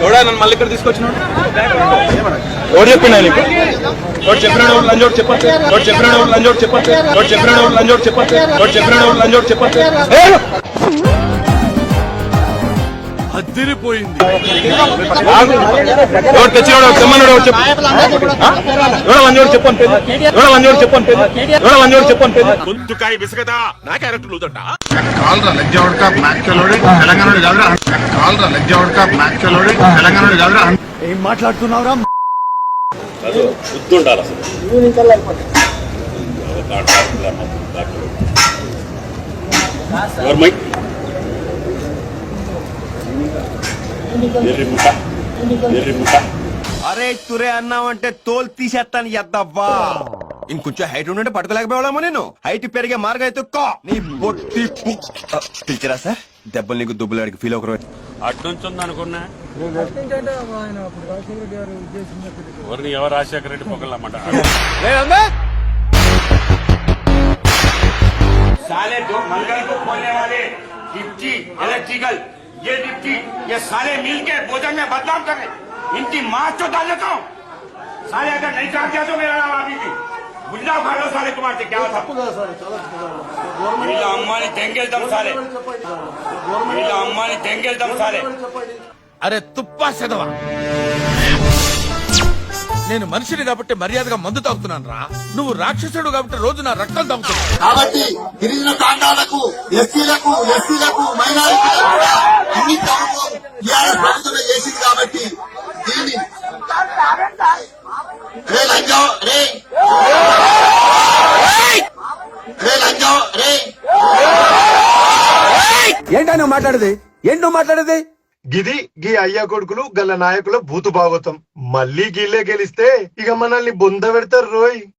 ఎవడా నన్ను మళ్ళీ ఇక్కడ తీసుకొచ్చినాడు? ఎవడు చెప్పినా నీకు? ఎవడు చెప్పినాడు ఎవడు లంజోడు చెప్పచ్చు ఎవడు చెప్పినాడు ఎవడు లంజోడు చెప్పచ్చు ఎవడు చెప్పినాడు ఎవడు లంజోడు చెప్పచ్చు ఎవడు చెప్పినాడు ఎవడు లంజోడు చెప్పచ్చు అదిరిపోయింది ఎవడు తెచ్చినాడు తెమ్మన్నాడు ఎవడు చెప్పు? ఎవడ లంజోడు చెప్పు అంటే ఎవడ లంజోడు చెప్పు అంటే ఎవడ లంజోడు చెప్పు అంటే గొంతుకాయ విసగదా? నా క్యారెక్టర్ లూదంట? కాల్రా లెగ్జావుడ్ కప్ మ్యాచ్ చలోడి తెలంగాణ కాదురా. కాల్రా లెగ్జావుడ్ కప్ మ్యాచ్ చలోడి తెలంగాణ కాదురా. ఏం మాట్లాడుతున్నావురా? అసలు. ఎవరు మైక్? అరే తురే అన్నావంటే తోలు తీసేస్తాను ఎద్దవ్వా ఇంకొంచెం హైట్ ఉండే పట్టుకోలేకపోయామో నేను హైట్ పెరిగే మార్గం అయితే కో నీ బొట్టి పిలిచరా సార్ దెబ్బలు నీకు దుబ్బులాడికి ఫీల్ ఒకరు అడ్డుంచుంది అనుకున్నా ఎవరిని ఎవరు రాజశేఖర రెడ్డి పొగలమ్మంట साले दो मंगल को खोलने वाले डिप्टी इलेक्ट्रिकल ये डिप्टी ये साले मिलके भोजन में बदनाम कर रहे इनकी माँ चो डाल देता हूँ साले अगर नहीं चाह दिया तो मेरा नाम अभी भी गुंडा खा लो साले कुमार से क्या था వీళ్ళ అమ్మాని తెంగెళ్తాం సాలే వీళ్ళ అమ్మాని తెంగెళ్తాం సాలే అరే తుప్పా సెదవా నేను మనిషిని కాబట్టి మర్యాదగా మందు తాగుతున్నాను రా నువ్వు రాక్షసుడు కాబట్టి రోజు నా రక్తం తాగుతున్నావు కాబట్టి గిరిజన ప్రాంతాలకు ఎస్సీలకు ఎస్సీలకు మైనారిటీలకు కాబట్టి దీన్ని రే లంజం రే. రే లంజం రే. ఏంటా నువ్వు మాట్లాడేది? ఏంటి నువ్వు మాట్లాడేది? గిది గీ అయ్య కొడుకులు గల నాయకుల బూతు భాగవతం మళ్ళీ గీలే గెలిస్తే ఇక మనల్ని బొంద పెడతారు రోయ్.